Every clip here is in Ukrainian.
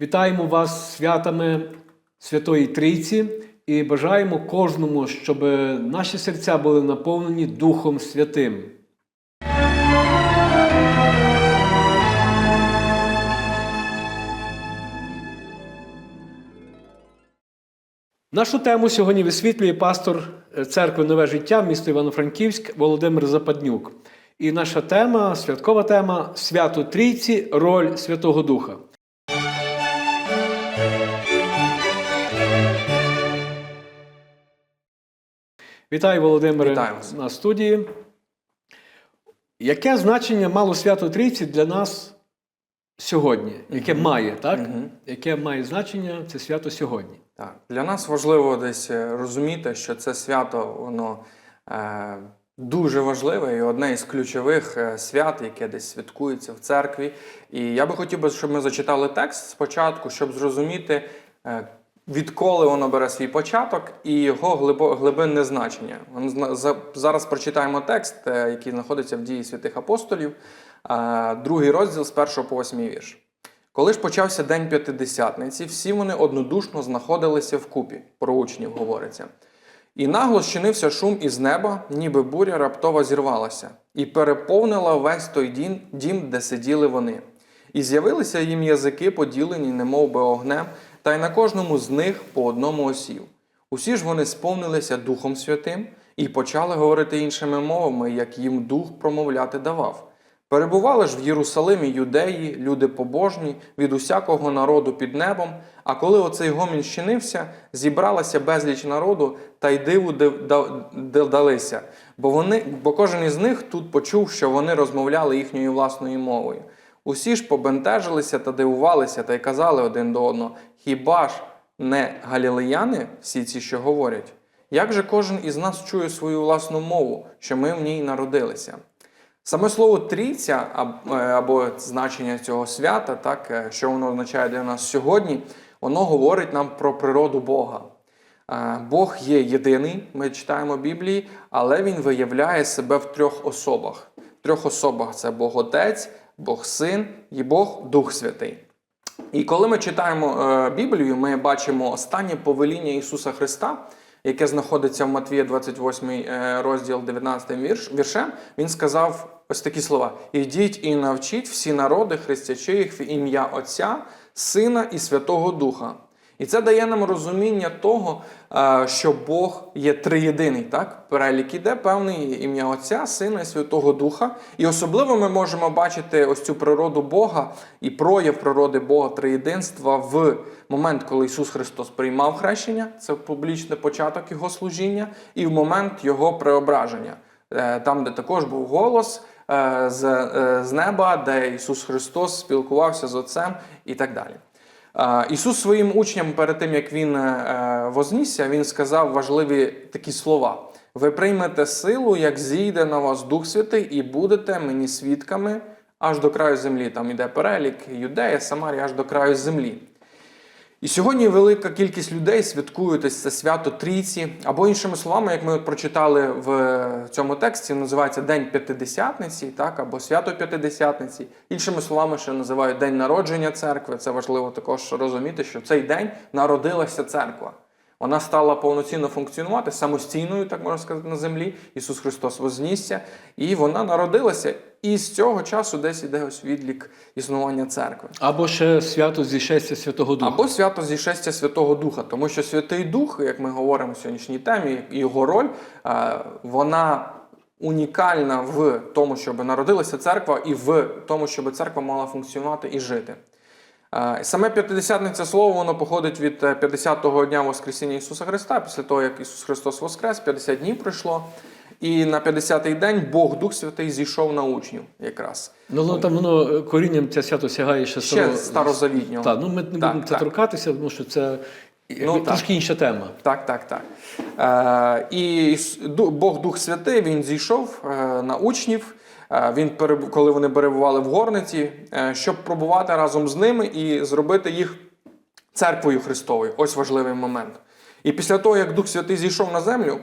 Вітаємо вас святами Святої Трійці і бажаємо кожному, щоб наші серця були наповнені Духом Святим. Нашу тему сьогодні висвітлює пастор церкви Нове життя місто Івано-Франківськ Володимир Западнюк. І наша тема, святкова тема Свято Трійці, роль Святого Духа. Вітаю, Володимире, Вітаю вас. на студії. Яке значення мало свято Трійці для нас сьогодні? Яке має, так? Мгм. Яке має значення це свято сьогодні? Так, для нас важливо десь е, розуміти, що це свято воно е, дуже важливе і одне із ключових е, свят, яке десь святкується в церкві. І я би хотів би, щоб ми зачитали текст спочатку, щоб зрозуміти, е, відколи воно бере свій початок і його глибинне значення. Зараз прочитаємо текст, е, який знаходиться в дії святих апостолів, е, другий розділ з 1 по 8 вірш. Коли ж почався день п'ятидесятниці, всі вони однодушно знаходилися вкупі, про учнів говориться. І нагло щинився шум із неба, ніби буря раптово зірвалася, і переповнила весь той дім, дім, де сиділи вони. І з'явилися їм язики, поділені, немов би огнем, та й на кожному з них по одному осів. Усі ж вони сповнилися Духом Святим і почали говорити іншими мовами, як їм дух промовляти давав. Перебували ж в Єрусалимі юдеї, люди побожні, від усякого народу під небом. А коли оцей гомін щинився, зібралася безліч народу, та й диву див- да- да- далися. Бо, вони, бо кожен із них тут почув, що вони розмовляли їхньою власною мовою. Усі ж побентежилися та дивувалися, та й казали один до одного: Хіба ж не галілеяни всі ці, що говорять? Як же кожен із нас чує свою власну мову, що ми в ній народилися? Саме слово трійця е, або значення цього свята, так, е, що воно означає для нас сьогодні, воно говорить нам про природу Бога. Е, Бог є єдиний, ми читаємо Біблії, але Він виявляє себе в трьох особах. В трьох особах це Бог Отець, Бог Син і Бог Дух Святий. І коли ми читаємо е, Біблію, ми бачимо останнє повеління Ісуса Христа, яке знаходиться в Матвія 28 е, розділ 19 вірш, віршем. Він сказав ось такі слова: Ідіть і навчіть всі народи, хрестячи їх в ім'я Отця, Сина і Святого Духа. І це дає нам розуміння того, е, що Бог є триєдиний. Так? Перелік іде певний ім'я Отця, Сина і Святого Духа. І особливо ми можемо бачити ось цю природу Бога і прояв природи Бога триєдинства в момент, коли Ісус Христос приймав хрещення, це публічний початок Його служіння, і в момент Його преображення, Е, там, де також був голос е, з, з неба, де Ісус Христос спілкувався з Отцем і так далі. Ісус своїм учням перед тим, як Він е, вознісся, Він сказав важливі такі слова: ви приймете силу, як зійде на вас Дух Святий, і будете мені свідками аж до краю землі. Там іде перелік Юдея, Самарія, аж до краю землі. І сьогодні велика кількість людей святкують ось це свято Трійці, або іншими словами, як ми от прочитали в цьому тексті, називається День П'ятидесятниці, так, або свято П'ятидесятниці. Іншими словами, ще називають День народження церкви. Це важливо також розуміти, що в цей день народилася церква. Вона стала повноцінно функціонувати самостійною, так можна сказати, на землі. Ісус Христос вознісся, і вона народилася. І з цього часу десь іде ось відлік існування церкви. Або ще свято зішестя Святого Духа. Або свято зішестя Святого Духа, тому що Святий Дух, як ми говоримо в сьогоднішній темі, і його роль, е, вона унікальна в тому, щоб народилася церква, і в тому, щоб церква мала функціонувати і жити. Е, Саме п'ятидесятниця слово воно походить від е, 50-го дня Воскресіння Ісуса Христа, після того, як Ісус Христос воскрес, 50 днів пройшло. І на 50-й день Бог Дух Святий зійшов на учнів якраз. Ну, воно там воно е, корінням це свято сягає ще, Ще старо- старозавітнього. Так, ну ми не будемо це так. торкатися, тому що це Ну, ну, так. трошки інша тема. Так, так, так. Е, і Бог Дух Святий він зійшов е, на учнів. Е, він коли вони перебували в горниці, е, щоб пробувати разом з ними і зробити їх церквою Христовою. Ось важливий момент. І після того, як Дух Святий зійшов на землю,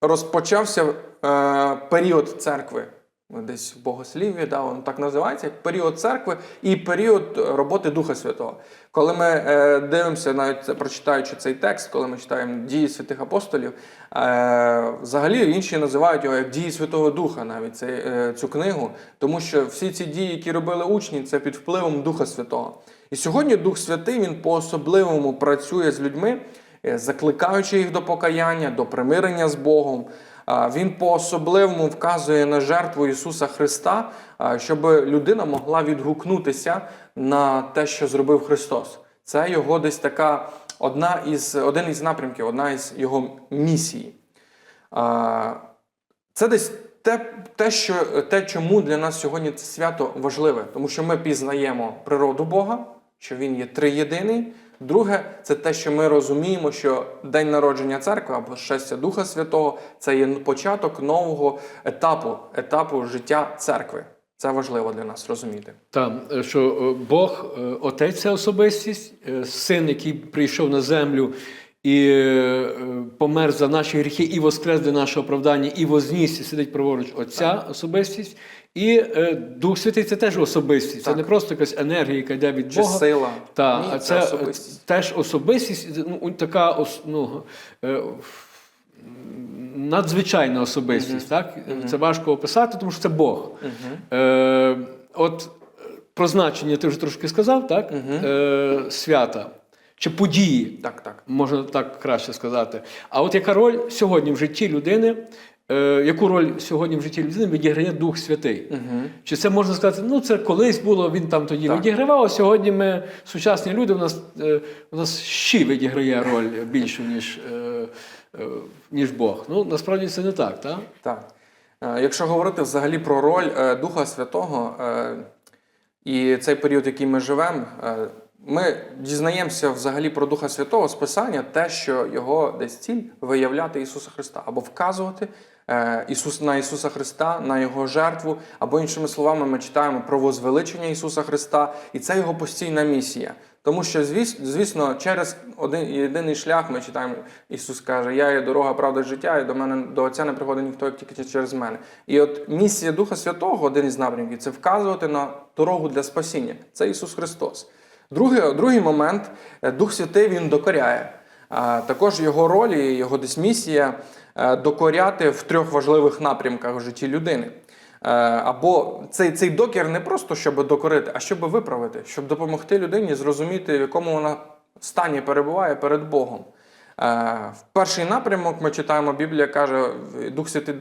розпочався е, період церкви. десь в богослів'ї, да, воно так називається, як період церкви і період роботи Духа Святого. Коли ми е, дивимося, навіть прочитаючи цей текст, коли ми читаємо дії святих апостолів, е, взагалі інші називають його як дії Святого Духа, навіть цей, е, цю книгу, тому що всі ці дії, які робили учні, це під впливом Духа Святого. І сьогодні Дух Святий він по-особливому працює з людьми, закликаючи їх до покаяння, до примирення з Богом. Він по-особливому вказує на жертву Ісуса Христа, щоб людина могла відгукнутися на те, що зробив Христос. Це його десь така одна із один із напрямків, одна із його місій. Це десь те, те, що, те, чому для нас сьогодні це свято важливе, тому що ми пізнаємо природу Бога, що Він є триєдиний. Друге, це те, що ми розуміємо, що день народження церкви або щастя Духа Святого це є початок нового етапу, етапу життя церкви. Це важливо для нас розуміти. Там, е, що е, Бог, е, Отець це особистість, син, який прийшов на землю і е, е, помер за наші гріхи, і воскрес для нашого оправдання, і вознісся, сидить праворуч Отця особистість. І е, Дух Святий це теж особистість. Це не просто якась енергія, яка йде від Чи Бога. сила? Та, Ні, а це це, особистість. теж особистість, ну, така ну, е, надзвичайна особистість. Так? Це важко описати, тому що це Бог. Е, от е, про значення ти вже трошки сказав, так? Е, свята чи події, Так, так. можна так краще сказати. А от яка роль сьогодні в житті людини? е, Яку роль сьогодні в житті людини відіграє Дух Святий? Угу. Чи це можна сказати, ну це колись було, він там тоді Так. відігравав, а сьогодні ми, сучасні люди, у нас, е, у нас ще відіграє роль більшу, ніж, е, е, ніж Бог. Ну, насправді це не так, так? Так. Е, Якщо говорити взагалі про роль е, Духа Святого е, і цей період, який ми живемо, е, ми дізнаємося взагалі про Духа Святого з Писання, те, що його десь ціль виявляти Ісуса Христа або вказувати е, Ісус, на Ісуса Христа, на Його жертву, або іншими словами, ми читаємо про возвеличення Ісуса Христа, і це Його постійна місія. Тому що, звіс- звісно, через один єдиний шлях ми читаємо, Ісус каже: Я є дорога, правда, життя, і до мене до Отця не приходить ніхто, як тільки через мене. І от місія Духа Святого, один із напрямків, це вказувати на дорогу для спасіння. Це Ісус Христос. Другий, другий момент е, Дух Святий Він докоряє. Також його роль і його десь місія е, докоряти в трьох важливих напрямках в житті людини. Е, Або цей, цей докір не просто щоб докорити, а щоб виправити, щоб допомогти людині зрозуміти, в якому вона стані перебуває перед Богом. В перший напрямок ми читаємо, Біблія каже, Дух Святий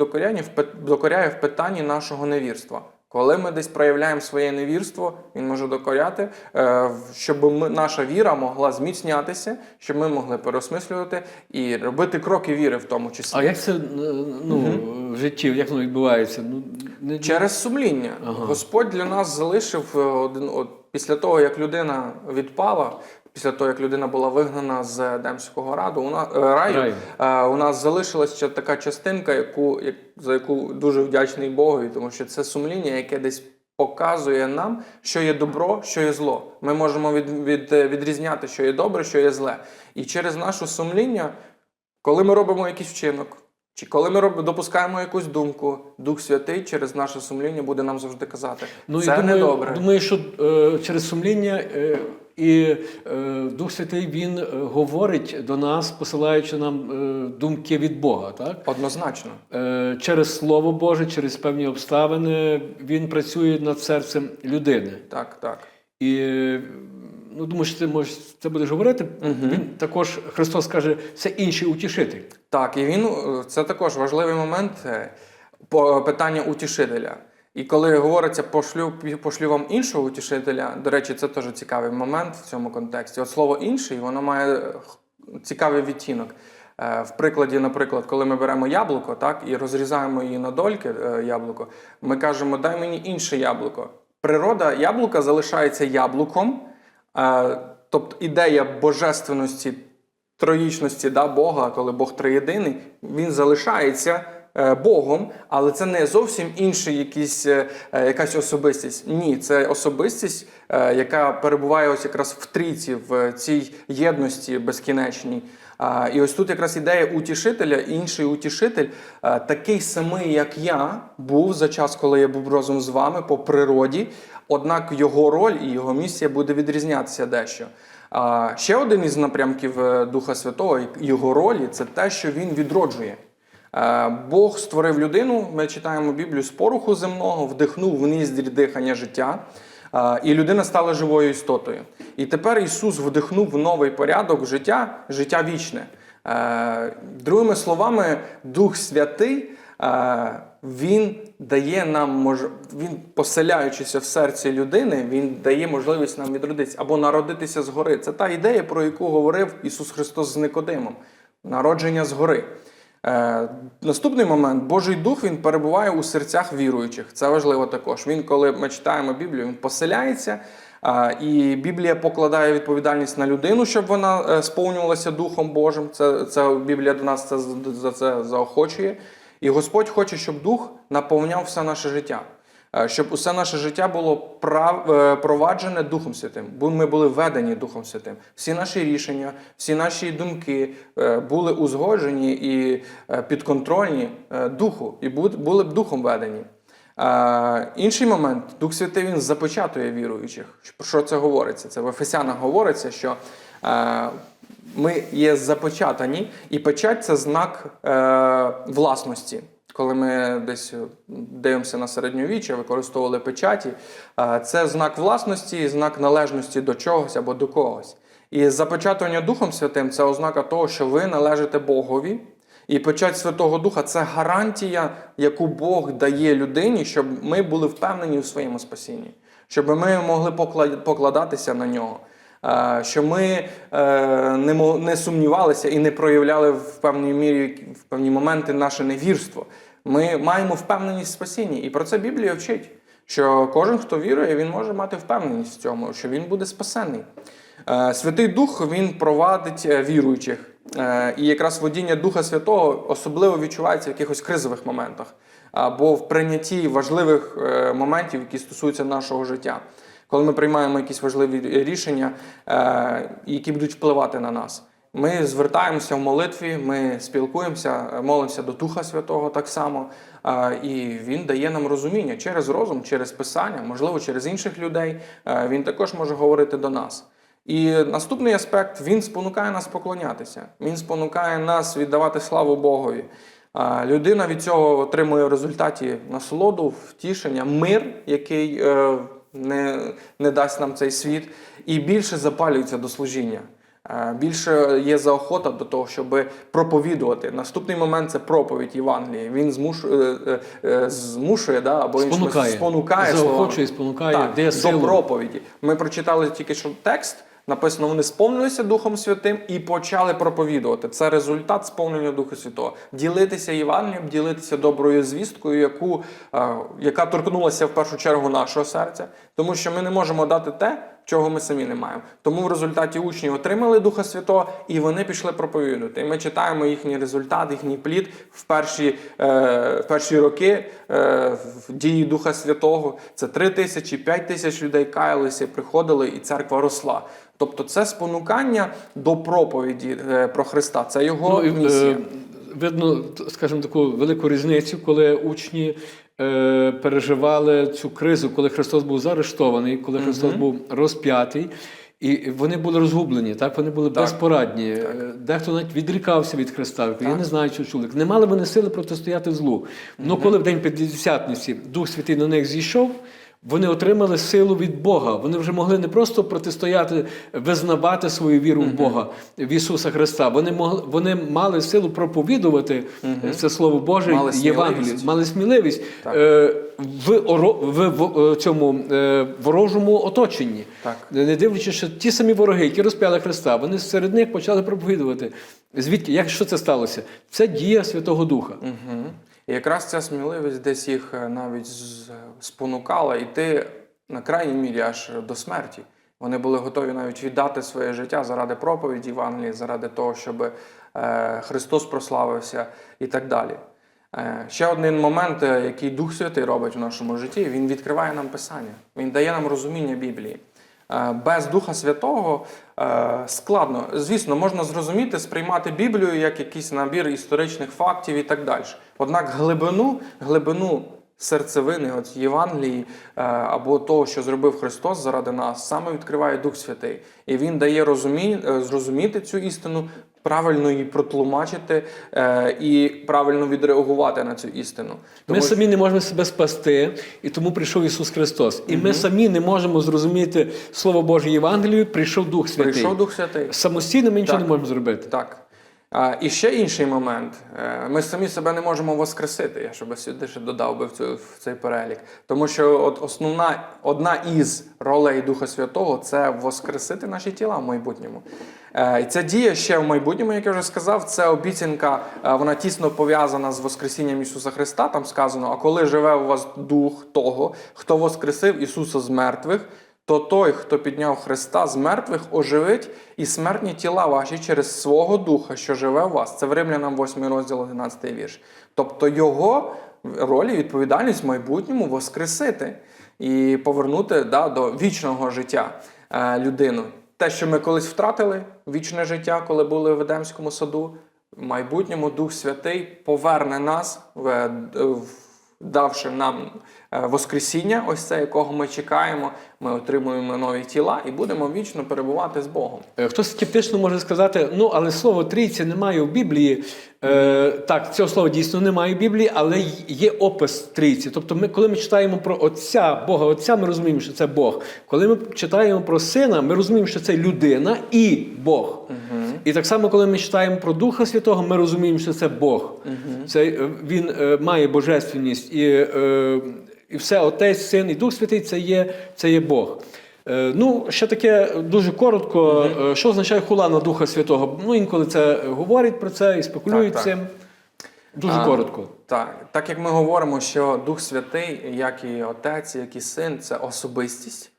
докоряє в питанні нашого невірства. Коли ми десь проявляємо своє невірство, він може докоряти, е, щоб ми, наша віра могла зміцнятися, щоб ми могли переосмислювати і робити кроки віри в тому числі. А як це е, ну, в житті, як воно відбувається? Ну, не, Через сумління. Господь для нас залишив е, один от, після того, як людина відпала, після того, як людина була вигнана з Едемського раду, у нас, е, раю, Раю. е, у нас залишилась ще така частинка, яку, як, за яку дуже вдячний Богові, тому що це сумління, яке десь показує нам, що є добро, що є зло. Ми можемо від, від, е, відрізняти, що є добре, що є зле. І через наше сумління коли ми робимо якийсь вчинок, чи коли ми роб... допускаємо якусь думку, Дух Святий через наше сумління буде нам завжди казати. Ну, це я думаю, недобре. думаю, що е, через сумління е, і е, Дух Святий Він е, говорить до нас, посилаючи нам е, думки від Бога. Так? Однозначно. Через Слово Боже, через певні обставини Він працює над серцем людини. Так, так. І ну, думаю, що ти можеш це будеш говорити. Він також Христос каже, це інший утішитель. Так, і він це також важливий момент питання утішителя. І коли говориться пошлю, пошлю вам іншого утішителя, до речі, це теж цікавий момент в цьому контексті. От слово інший, воно має е, цікавий відтінок. Е, В прикладі, наприклад, коли ми беремо яблуко, так і розрізаємо її на дольки, е, яблуко, ми кажемо, дай мені інше яблуко. Природа яблука залишається яблуком, тобто ідея божественності троїчності да, Бога, коли Бог триєдиний, він залишається Богом, але це не зовсім інший якийсь, е, е, якась особистість. Ні, це особистість, е, яка перебуває ось якраз в трійці, в цій єдності безкінечній. І ось тут якраз ідея утішителя, інший утішитель, е, такий самий, як я, був за час, коли я був разом з вами по природі. Однак його роль і його місія буде відрізнятися дещо. Ще один із напрямків е, Духа Святого, його ролі це те, що він відроджує. Е, Бог створив людину, ми читаємо Біблію з поруху земного, вдихнув в ніздрі дихання життя, е, і людина стала живою істотою. І тепер Ісус вдихнув новий порядок життя, життя вічне. Е, Другими словами, Дух Святий. Він дає нам він, поселяючися в серці людини, він дає можливість нам відродитися або народитися згори. Це та ідея, про яку говорив Ісус Христос з Никодимом. Народження згори. Е, наступний момент Божий Дух він перебуває у серцях віруючих. Це важливо також. Він, коли ми читаємо Біблію, він поселяється, і Біблія покладає відповідальність на людину, щоб вона е, сповнювалася Духом Божим. Це, це Біблія до нас це, за це заохочує. І Господь хоче, щоб Дух наповняв все наше життя. Е, Щоб усе наше життя було е, проваджене Духом Святим, бо ми були ведені Духом Святим. Всі наші рішення, всі наші думки е, були узгоджені і підконтрольні Духу, і були б Духом ведені. Інший момент, Дух Святий він запечатує віруючих. Про що це говориться? Це в Ефесянах говориться, що ми є запечатані, і печать це знак власності. Коли ми десь дивимося на середньовіччя, використовували печаті, е, це знак власності, знак належності до чогось або до когось. І запечатування Духом Святим це ознака того, що ви належите Богові. І печать Святого Духа це гарантія, яку Бог дає людині, щоб ми були впевнені у своєму спасінні, щоб ми могли покладатися на нього. Е, Що ми е, не сумнівалися і не проявляли в певній мірі в певні моменти наше невірство. Ми маємо впевненість в спасінні. І про це Біблія вчить, що кожен, хто вірує, він може мати впевненість в цьому, що він буде спасений. Е, Святий Дух він провадить е, віруючих. Е, І якраз водіння Духа Святого особливо відчувається в якихось кризових моментах або в прийнятті важливих моментів, які стосуються нашого життя. Коли ми приймаємо якісь важливі рішення, які будуть впливати на нас. Ми звертаємося в молитві, ми спілкуємося, молимося до Духа Святого так само, і Він дає нам розуміння через розум, через писання, можливо, через інших людей. Він також може говорити до нас. І наступний аспект він спонукає нас поклонятися. Він спонукає нас віддавати славу Богові. Людина від цього отримує в результаті насолоду, втішення, мир, який е, не, не дасть нам цей світ, і більше запалюється до служіння. Е, Більше є заохота до того, щоб проповідувати. Наступний момент це проповідь Євангелії. Він змушує, е, е, змушує да, або Спонукає. спонукає Заохочує, спонукає, так, дає до проповіді. Ми прочитали тільки що текст. Написано, вони сповнилися Духом Святим і почали проповідувати. Це результат сповнення Духа Святого. Ділитися Євангелієм, ділитися доброю звісткою, яку, яка торкнулася в першу чергу нашого серця, тому що ми не можемо дати те, чого ми самі не маємо. Тому в результаті учні отримали Духа Святого і вони пішли проповідувати. І ми читаємо їхній результат, їхній плід в перші, е, в перші роки е, в дії Духа Святого. Це 3 тисячі, 5 тисяч людей каялися, приходили, і церква росла. Тобто це спонукання до проповіді е, про Христа. Це його Ну, місія. е, видно, т- скажімо, таку велику різницю, коли учні переживали цю кризу, коли Христос був заарештований, коли Христос був розп'ятий. І вони були розгублені, так вони були Так. безпорадні. Так. Дехто навіть відрікався від Христа. Я не знаю, що чули. Не мали вони сили протистояти злу. Ну коли в день П'ятдесятниці Дух Святий на них зійшов, вони отримали силу від Бога. Вони вже могли не просто протистояти, визнавати свою віру в Бога, в Ісуса Христа. Вони могли, вони мали силу проповідувати е, це Слово Боже, Мали сміливість. мали сміливість Так. е, в, оро, в, в, е, цьому е, ворожому оточенні. Так. Не дивлячись, що ті самі вороги, які розп'яли Христа, вони серед них почали проповідувати. Звідки? Як що це сталося? Це дія Святого Духа. Угу. І якраз ця сміливість десь їх е, навіть спонукала йти на крайній мірі аж до смерті. Вони були готові навіть віддати своє життя заради проповіді Євангелії, заради того, щоб е, Христос прославився і так далі. Е, Ще один момент, е, який Дух Святий робить в нашому житті, він відкриває нам Писання, він дає нам розуміння Біблії. Е, Без Духа Святого е, складно. Звісно, можна зрозуміти, сприймати Біблію як якийсь набір історичних фактів і так далі. Однак глибину, глибину серцевини от Євангелії е, або того, що зробив Христос заради нас, саме відкриває Дух Святий. І Він дає розумі... зрозуміти цю істину, правильно її протлумачити е, і правильно відреагувати на цю істину. Ми Тому що- самі не можемо себе спасти, і тому прийшов Ісус Христос. І ми самі не можемо зрозуміти Слово Боже Євангелію, прийшов Дух Святий. прийшов Дух Святий. Самостійно ми нічого Так. не можемо зробити. Так. А, і ще інший момент. Е, Ми самі себе не можемо воскресити. Я щоб сюди ще додав би в, цю, в цей перелік. Тому що от основна, одна із ролей Духа Святого це воскресити наші тіла в майбутньому. Е, І ця дія ще в майбутньому, як я вже сказав, це обіцянка, е, вона тісно пов'язана з Воскресінням Ісуса Христа. Там сказано: а коли живе у вас дух того, хто воскресив Ісуса з мертвих, то той, хто підняв Христа з мертвих, оживить і смертні тіла ваші через свого духа, що живе у вас. Це в Римлянам 8 розділ 11 вірш. Тобто його роль і відповідальність в майбутньому воскресити і повернути да, до вічного життя е, людину. Те, що ми колись втратили вічне життя, коли були в Едемському саду, в майбутньому Дух Святий поверне нас в, в давши нам е, Воскресіння, ось це, якого ми чекаємо, ми отримуємо нові тіла і будемо вічно перебувати з Богом. Е, Хтось скептично може сказати, ну але слово трійці немає в Біблії. Е, так, цього слова дійсно немає в Біблії, але є опис трійці. Тобто, ми, коли ми читаємо про Отця, Бога Отця, ми розуміємо, що це Бог. Коли ми читаємо про Сина, ми розуміємо, що це людина і Бог. І так само, коли ми читаємо про Духа Святого, ми розуміємо, що це Бог. Це, е, він е, має божественність і, е, і все, Отець, Син і Дух Святий це є, це є Бог. Е, Ну, ще таке дуже коротко, е, що означає хула на Духа Святого. Ну, інколи це говорять про це і спекулюють Так, так. цим. Дуже А, коротко. Так, так як ми говоримо, що Дух Святий, як і Отець, як і Син, це особистість.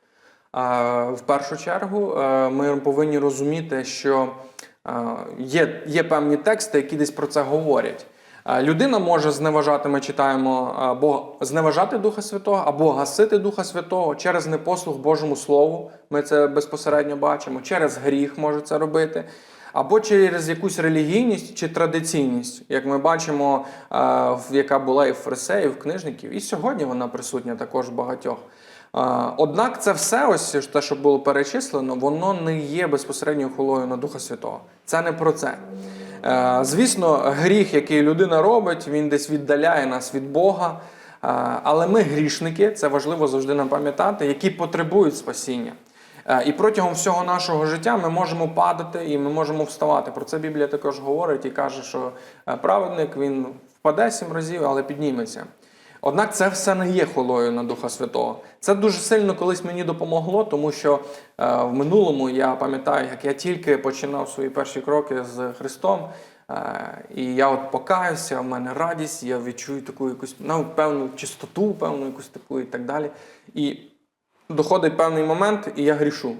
В першу чергу е, ми повинні розуміти, що є, є певні тексти, які десь про це говорять. Людина може зневажати, ми читаємо, або зневажати Духа Святого, або гасити Духа Святого через непослух Божому Слову. Ми це безпосередньо бачимо, через гріх може це робити. Або через якусь релігійність чи традиційність, як ми бачимо, яка була і в фарисеїв, книжників, і сьогодні вона присутня також в багатьох. Однак це все, ось те, що було перечислено, воно не є безпосередньо хулою на Духа Святого. Це не про це. Е, Звісно, гріх, який людина робить, він десь віддаляє нас від Бога. Е, Але ми грішники, це важливо завжди нам пам'ятати, які потребують спасіння. Е, І протягом всього нашого життя ми можемо падати і ми можемо вставати. Про це Біблія також говорить і каже, що праведник він впаде сім разів, але підніметься. Однак це все не є хулою на Духа Святого. Це дуже сильно колись мені допомогло, тому що е, в минулому я пам'ятаю, як я тільки починав свої перші кроки з Христом. е, І я от покаюся, в мене радість, я відчую таку якусь ну, певну чистоту, певну якусь таку і так далі. І доходить певний момент, і я грішу.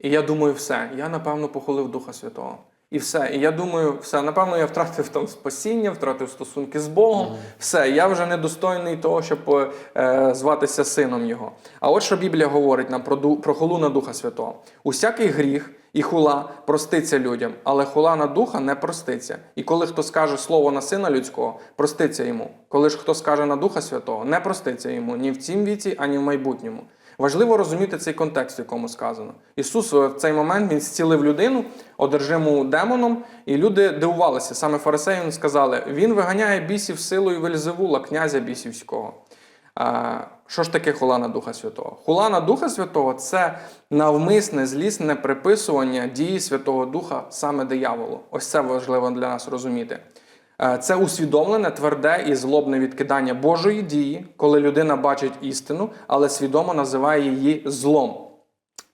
І я думаю, все, я напевно похолив Духа Святого. І все. І я думаю, все, напевно, я втратив там спасіння, втратив стосунки з Богом. Все, я вже недостойний того, щоб е, зватися сином Його. А от що Біблія говорить нам про, ду- про хулу на Духа Святого. Усякий гріх і хула проститься людям, але хула на духа не проститься. І коли хто скаже слово на сина людського, проститься йому. Коли ж хто скаже на Духа Святого, не проститься йому ні в цім віці, ані в майбутньому. Важливо розуміти цей контекст, в якому сказано. Ісус в цей момент він зцілив людину, одержиму демоном, і люди дивувалися. Саме фарисеї сказали: Він виганяє бісів силою Вельзевула, князя бісівського. Що ж таке хула на Духа Святого? Хула на Духа Святого це навмисне, злісне приписування дії Святого Духа саме дияволу. Ось це важливо для нас розуміти. Е, Це усвідомлене, тверде і злобне відкидання Божої дії, коли людина бачить істину, але свідомо називає її злом.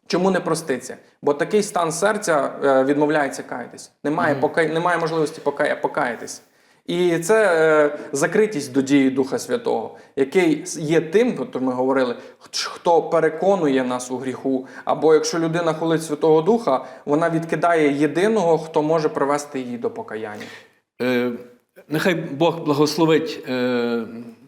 Чому не проститься? Бо такий стан серця е, відмовляється каятись. Немає, пока... немає можливості покая... покаятись. І це е, закритість до дії Духа Святого, який є тим, от ми говорили, хто переконує нас у гріху. Або якщо людина хулить Святого Духа, вона відкидає єдиного, хто може привести її до покаяння. Е, Нехай Бог благословить е,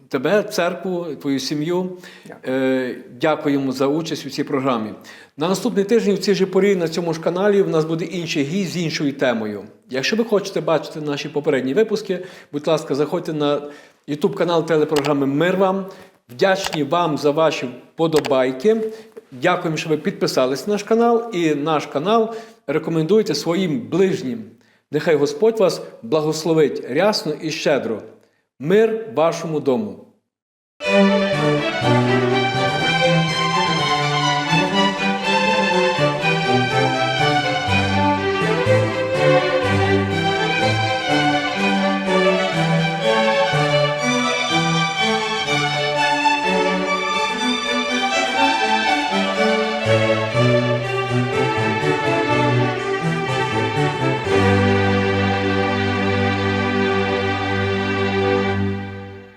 тебе, церкву, твою сім'ю. Е, Дякуємо за участь у цій програмі. На наступний тиждень у цій же порі на цьому ж каналі в нас буде інший гість з іншою темою. Якщо ви хочете бачити наші попередні випуски, будь ласка, заходьте на YouTube канал телепрограми Мир вам. Вдячні вам за ваші вподобайки. Дякуємо, що ви підписались на наш канал і наш канал рекомендуйте своїм ближнім. Нехай Господь вас благословить рясно і щедро. Мир вашому дому.